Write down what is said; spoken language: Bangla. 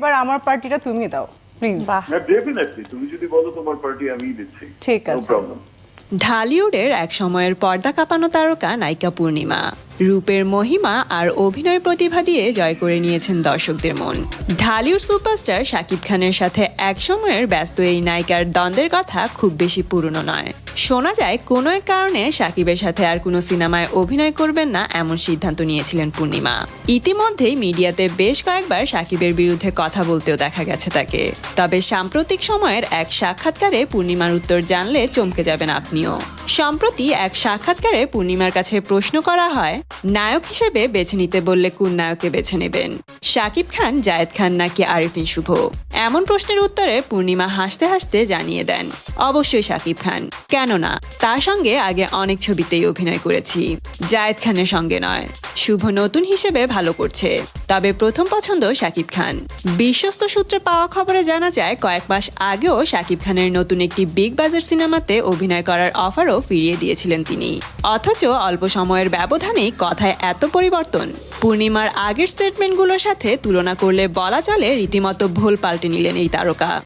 এবার আমার পার্টিটা তুমি দাও প্লিজ বাহ। না ডেফিনেটলি তুমি যদি বলো তোমার পার্টি আমি দিচ্ছি। ঠিক নো আছে। প্রবলেম ঢালিউডের এক সময়ের পর্দা কাঁপানো তারকা নায়িকা পূর্ণিমা। রূপের মহিমা আর অভিনয় প্রতিভা দিয়ে জয় করে নিয়েছেন দর্শকদের মন। ঢালিউড সুপারস্টার শাকিব খানের সাথে এক সময়ের ব্যস্ত এই নায়িকার দ্বন্দ্বের কথা খুব বেশি পুরনো নয়। শোনা যায়, কোনো এক কারণে শাকিবের সাথে আর কোনো সিনেমায় অভিনয় করবেন না এমন সিদ্ধান্ত নিয়েছিলেন পূর্ণিমা। ইতিমধ্যেই মিডিয়াতে বেশ কয়েকবার শাকিবের বিরুদ্ধে কথা বলতেও দেখা গেছে তাকে। তবে সাম্প্রতিক সময়ের এক সাক্ষাৎকারে পূর্ণিমার উত্তর জানলে চমকে যাবেন আপনিও। সম্প্রতি এক সাক্ষাৎকারে পূর্ণিমার কাছে প্রশ্ন করা হয় নায়ক হিসেবে বেছে নিতে বললে কোন নায়ককে বেছে নেবেন? শাকিব খান, জায়েদ খান নাকি আরিফিন শুভ? এমন প্রশ্নের উত্তরে পূর্ণিমা হাসতে হাসতে জানিয়ে দেন, অবশ্যই শাকিব খান। কেননা, তার সঙ্গে আগে অনেক ছবিতেই অভিনয় করেছি। জায়েদ খানের সঙ্গে নয়। শুভ নতুন হিসেবে ভালো করছে। তবে প্রথম পছন্দ শাকিব খান। বিশ্বস্ত সূত্রে পাওয়া খবরে জানা যায়, কয়েক মাস আগেও শাকিব খানের নতুন একটি বিগ বাজার সিনেমাতে অভিনয় করার অফারও ফিরিয়ে দিয়েছিলেন তিনি। অথচ অল্প সময়ের ব্যবধানেই কথায় এত পরিবর্তন। পূর্ণিমার আগের স্টেটমেন্টগুলোর সাথে তুলনা করলে বলা চলে রীতিমতো ভুল পাল্টে নিলেন এই তারকা।